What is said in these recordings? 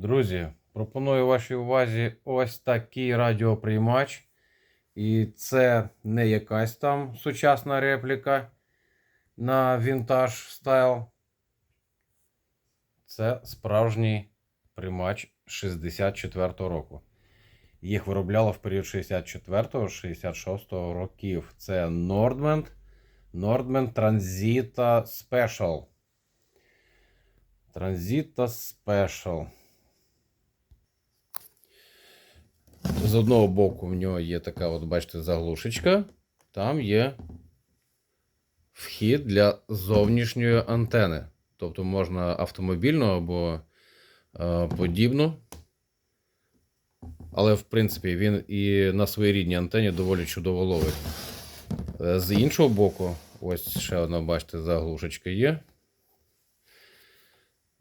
Друзі, пропоную вашій увазі ось такий радіоприймач. І це не якась там сучасна репліка на вінтаж стайл. Це справжній приймач 64-го року. Їх виробляло в період 64-66 років. Це Nordment, Nordment Transita Special. Transita Special. З одного боку в нього є така, от, бачите, заглушечка. Там є вхід для зовнішньої антени. Тобто можна автомобільну або е, подібну. Але, в принципі, він і на своїй рідній антені доволі чудово ловить. Е, З іншого боку, ось ще одна, бачите, заглушечка є.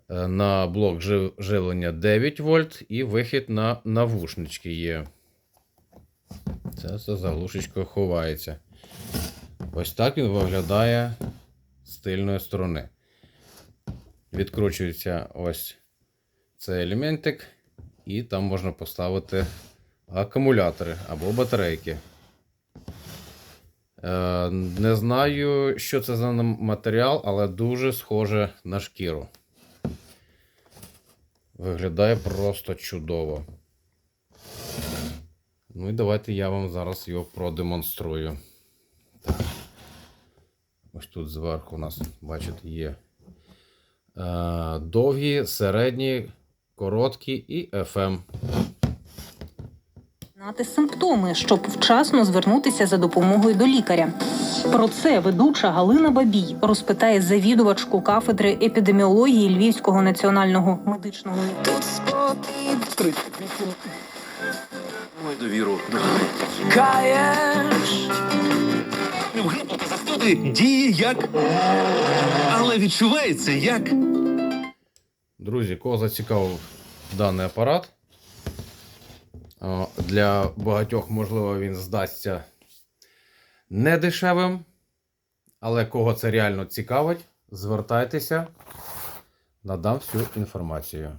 Е, На блок живлення 9 вольт і вихід на навушнички є. Це все заглушечкою ховається. Ось так він виглядає з тильної сторони. Відкручується ось цей елементик, і там можна поставити акумулятори або батарейки. Е, Не знаю, що це за матеріал, але дуже схоже на шкіру. Виглядає просто чудово. Ну і давайте я вам зараз його продемонструю. Так. Ось тут зверху у нас, бачите, є е, довгі, середні, короткі і FM. Знати симптоми, щоб вчасно звернутися за допомогою до лікаря. Про це ведуча Галина Бабій розпитає завідувачку кафедри епідеміології Львівського національного медичного Мой довіру. Каєш. Застуди діє як. Але відчувається як. Друзі, кого зацікавив даний апарат. Для багатьох, можливо, він здасться не дешевим. Але кого це реально цікавить, звертайтеся, надам всю інформацію.